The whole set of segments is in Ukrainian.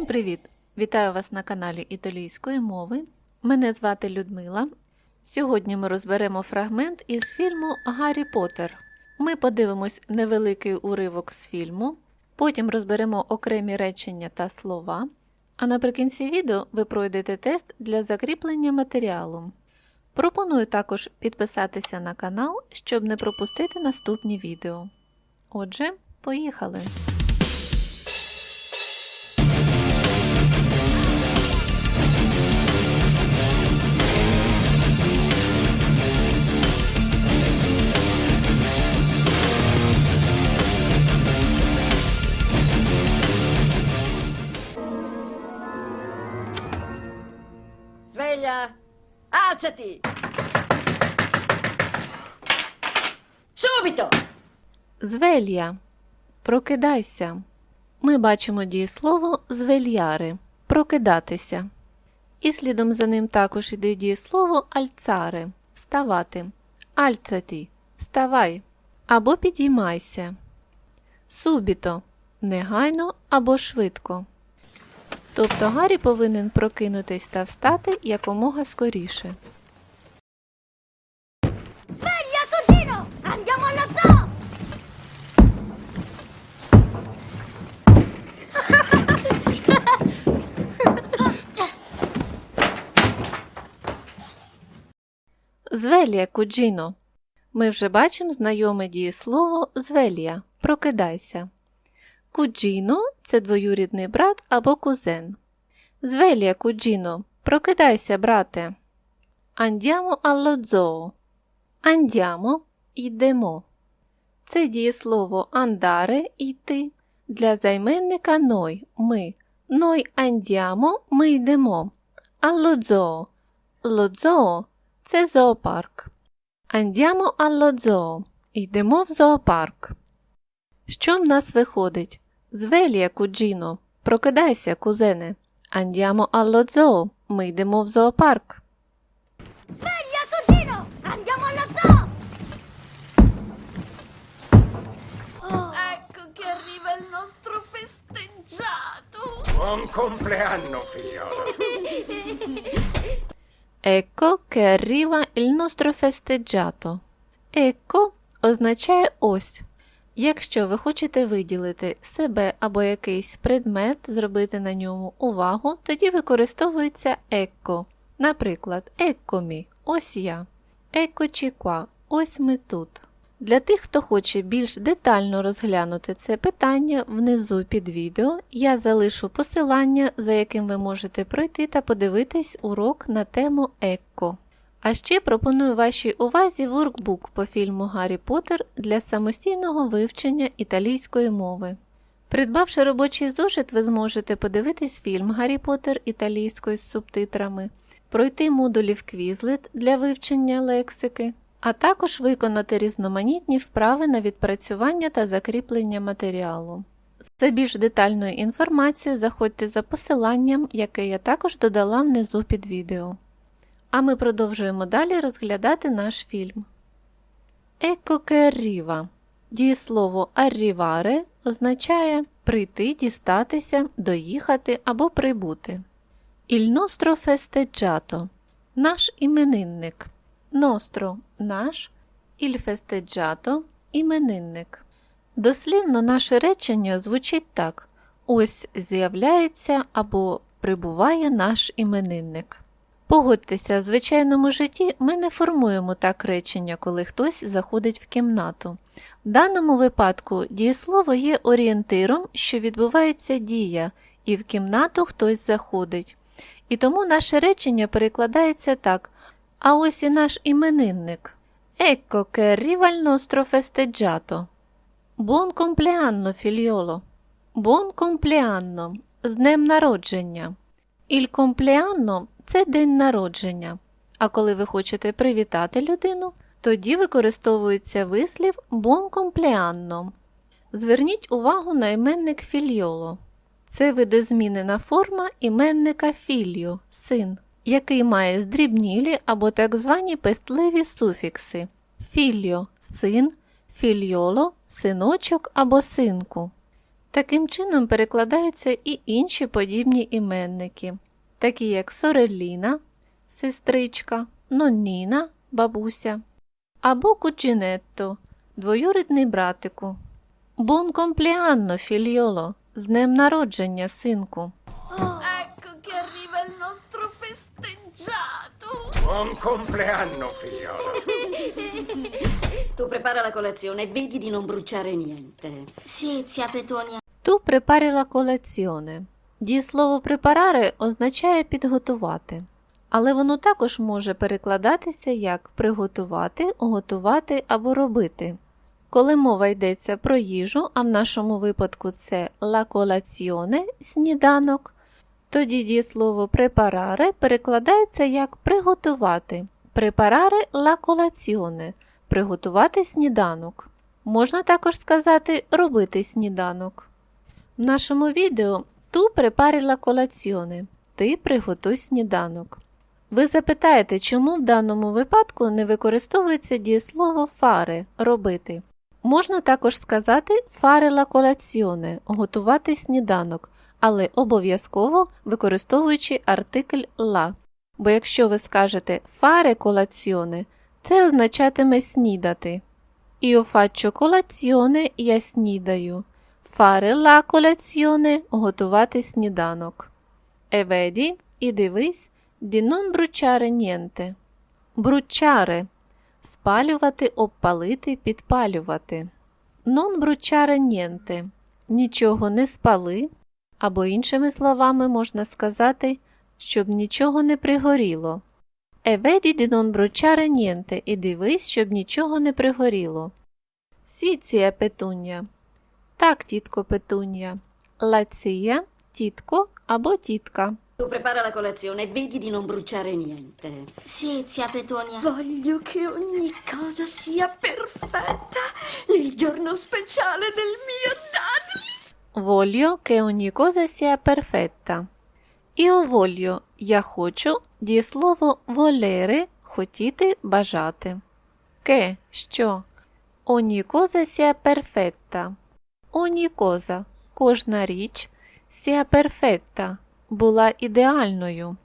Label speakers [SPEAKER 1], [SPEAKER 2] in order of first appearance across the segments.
[SPEAKER 1] Всім привіт! Вітаю вас на каналі Італійської мови. Мене звати Людмила. Сьогодні ми розберемо фрагмент із фільму Гаррі Поттер». Ми подивимось невеликий уривок з фільму, потім розберемо окремі речення та слова. А наприкінці відео ви пройдете тест для закріплення матеріалу. Пропоную також підписатися на канал, щоб не пропустити наступні відео. Отже, поїхали!
[SPEAKER 2] Sveglia! Alzati! Subito!
[SPEAKER 1] Звелья. Прокидайся. Ми бачимо дієслово звельяри прокидатися. І слідом за ним також іде дієслово альцари вставати. Альцаті вставай або підіймайся. Субіто негайно або швидко. Тобто Гаррі повинен прокинутись та встати якомога скоріше. Звелія куджіно. Ми вже бачимо знайоме дієслово звелія прокидайся. Куджіно це двоюрідний брат або кузен. Звелія куджіно, прокидайся, брате. Андямо zoo. Андямо йдемо. Це дієслово андаре йти для займенника ной ми. Ной андямо ми йдемо. Zoo. Lo – це зоопарк. Андямо zoo. Йдемо в зоопарк. Що в нас виходить? Звелія, куджіно. Прокидайся, кузене. Андямо allo zoo. Ми йдемо в зоопарк.
[SPEAKER 3] Sveglia cugino! Andiamo allo zoo!
[SPEAKER 2] Ecco che arriva il nostro festeggiato!
[SPEAKER 4] Buon compleanno, figliolo.
[SPEAKER 1] Ecco che arriva il nostro festeggiato. Ecco означає ось. Якщо ви хочете виділити себе або якийсь предмет, зробити на ньому увагу, тоді використовується ecco. Наприклад, eccomi – ось я. Qua – ось ми тут. Для тих, хто хоче більш детально розглянути це питання, внизу під відео я залишу посилання, за яким ви можете пройти та подивитись урок на тему ЕККО. А ще пропоную вашій увазі воркбук по фільму Гаррі Поттер для самостійного вивчення італійської мови. Придбавши робочий зошит, ви зможете подивитись фільм Гаррі Поттер італійською з субтитрами, пройти модулів Quizlet для вивчення лексики, а також виконати різноманітні вправи на відпрацювання та закріплення матеріалу. За більш детальною інформацією заходьте за посиланням, яке я також додала внизу під відео. А ми продовжуємо далі розглядати наш фільм. Che. Дієслово arrivare означає прийти, дістатися, доїхати або прибути. Nostro festeggiato – наш іменинник. Nostro – наш, festeggiato – іменинник. Дослівно наше речення звучить так: ось з'являється або прибуває наш іменинник. Погодьтеся, в звичайному житті ми не формуємо так речення, коли хтось заходить в кімнату. В даному випадку дієслово є орієнтиром, що відбувається дія, і в кімнату хтось заходить. І тому наше речення перекладається так: а ось і наш іменинник. Ecco che arriva il nostro festeggiato. Buon compleanno, figliolo. Buon. З днем народження. Il compleanno – це день народження. А коли ви хочете привітати людину, тоді використовується вислів buon compleanno. Зверніть увагу на іменник фільйоло. Це видозмінена форма іменника фільо син, який має здрібнілі або так звані пестливі суфікси фільо син, фільйоло синочок або синку. Таким чином перекладаються і інші подібні іменники, такі як Сореліна, сестричка, Нонніна, бабуся, або Куджінетто, двоюрідний братику. Бон компліанно, фільйоло, з днем народження, синку.
[SPEAKER 2] Ecco che arriva il nostro festeggiato.
[SPEAKER 4] Buon compleanno, figliolo.
[SPEAKER 5] Tu prepara la colazione e vedi di non bruciare niente.
[SPEAKER 3] Sì, zia Petunia.
[SPEAKER 1] Ту препаріла колаціоне. Дієслово препараре означає підготувати, але воно також може перекладатися як приготувати, готувати або робити. Коли мова йдеться про їжу, а в нашому випадку це la colazione – сніданок, тоді дієслово препараре перекладається як приготувати. Препараре la colazione – приготувати сніданок. Можна також сказати робити сніданок. В нашому відео ту препаріла колаціоне. Ти приготуй сніданок. Ви запитаєте, чому в даному випадку не використовується дієслово фаре робити. Можна також сказати фаре ла колаціоне готувати сніданок, але обов'язково використовуючи артикль ла. Бо якщо ви скажете фаре колаціоне, це означатиме снідати. Io faccio colazione, я снідаю. Fare la colazione – готувати сніданок. Vedi, і дивись, di non bruciare. Bruciare – спалювати, обпалити, підпалювати. Non bruciare niente – нічого не спали, або іншими словами можна сказати, щоб нічого не пригоріло. E vedi di non і дивись, щоб нічого не пригоріло. Сіція петуння. Так, тітко петуння. Лація – тітко або тітка.
[SPEAKER 5] Tu prepara la colazione e vedi di non bruciare niente.
[SPEAKER 3] Sì, zia Petunia.
[SPEAKER 2] Voglio che ogni cosa sia perfetta nel giorno speciale del mio Dudley.
[SPEAKER 1] Voglio che ogni cosa sia perfetta. Io voglio – я хочу, дієслово volere – хотіти, бажати. Ке – що? Ogni cosa sia perfetta. Ogni cosa – кожна річ, sia perfetta – була ідеальною.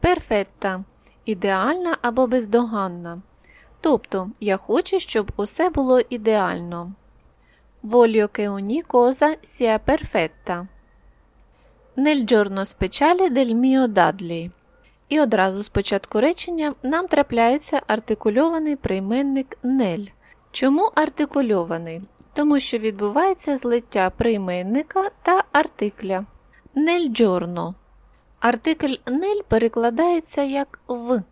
[SPEAKER 1] Перфетта – ідеальна або бездоганна. Тобто, я хочу, щоб усе було ідеально. Voglio che ogni cosa sia perfetta. Nel giorno speciale del mio Dudley. І одразу з початку речення нам трапляється артикульований прийменник нель. Чому артикульований? Тому що відбувається злиття прийменника та артикля. Нель джорно. Артикль нель перекладається як в,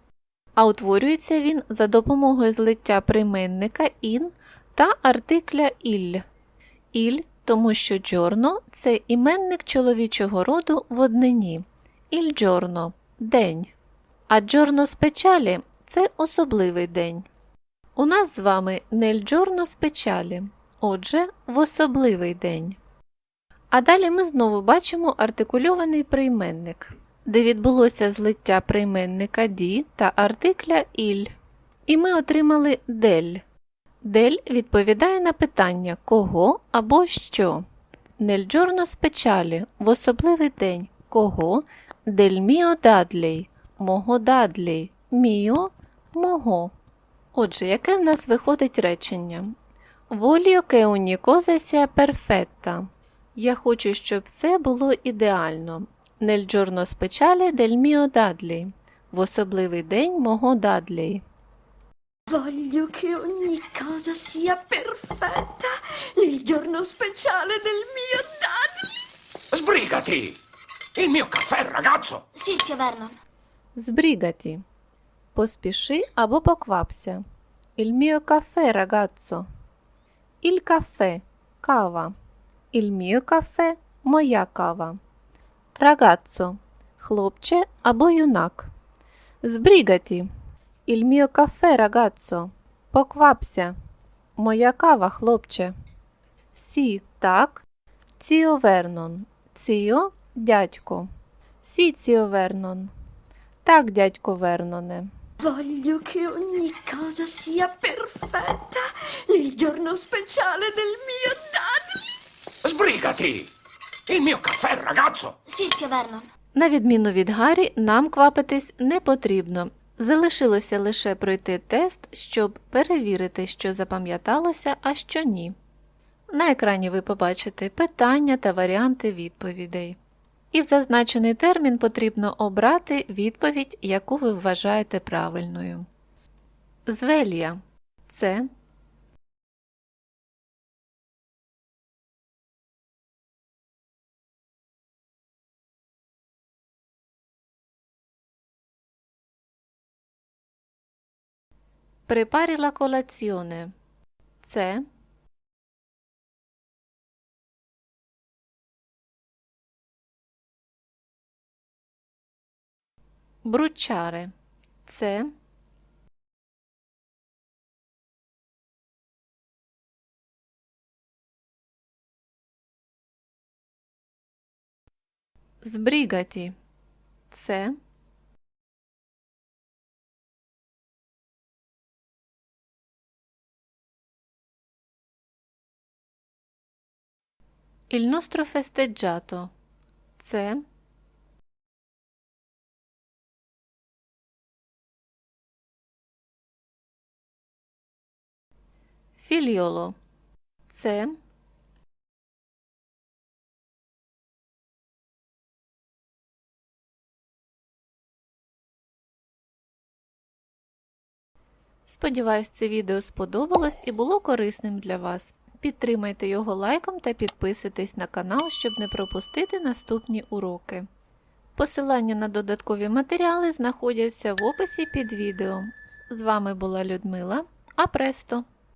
[SPEAKER 1] а утворюється він за допомогою злиття прийменника ін та артикля іль. Іль, тому що джорно це іменник чоловічого роду в однині. Іль джорно день. А джорно спечалі це особливий день. У нас з вами нель джорно спечалі, отже, в особливий день. А далі ми знову бачимо артикульований прийменник, де відбулося злиття прийменника ді та артикля іль. І ми отримали дель. Дель відповідає на питання кого або що. Нель джорно спечалі в особливий день кого дель міо дадлей мого дадлей міо мого. Отже, яке в нас виходить речення? Voglio che ogni cosa sia perfetta. Я хочу, щоб все було ідеально. Nel giorno speciale del mio Dudley. В особливий день мого Дадлі.
[SPEAKER 2] Voglio che ogni cosa sia perfetta nel giorno speciale del mio Dudley.
[SPEAKER 4] Sbrigati! Il mio caffè, ragazzo!
[SPEAKER 3] Sì, zio Vernon.
[SPEAKER 1] Збрігаті. Поспіши або поквапся. Il mio caffè, ragazzo. Il caffè – кава. Il mio caffè – моя кава. Ragazzo – хлопче або юнак. Збрігаті. Il mio caffè, ragazzo. Поквапся. Моя кава, хлопче. Сі – так. Ціо Вернон. Ціо – дядько. Сі, Ціо Вернон. Так, дядько Верноне.
[SPEAKER 2] Voglio che ogni cosa sia perfetta nel giorno speciale del mio Dudley.
[SPEAKER 4] Sbrigati! Il mio caffè, ragazzo!
[SPEAKER 3] Sì, zio Vernon.
[SPEAKER 1] На відміну від Гаррі, нам квапитись не потрібно. Залишилося лише пройти тест, щоб перевірити, що запам'яталося, а що ні. На екрані ви побачите питання та варіанти відповідей. І в зазначений термін потрібно обрати відповідь, яку ви вважаєте правильною. Звелія це Prepari la. Це Bruciare. Це Збрігаті. Це Il nostro festeggiato. Це Фільоло. Це Сподіваюсь, це відео сподобалось і було корисним для вас. Підтримайте його лайком та підписуйтесь на канал, щоб не пропустити наступні уроки. Посилання на додаткові матеріали знаходяться в описі під відео. З вами була Людмила Апресто.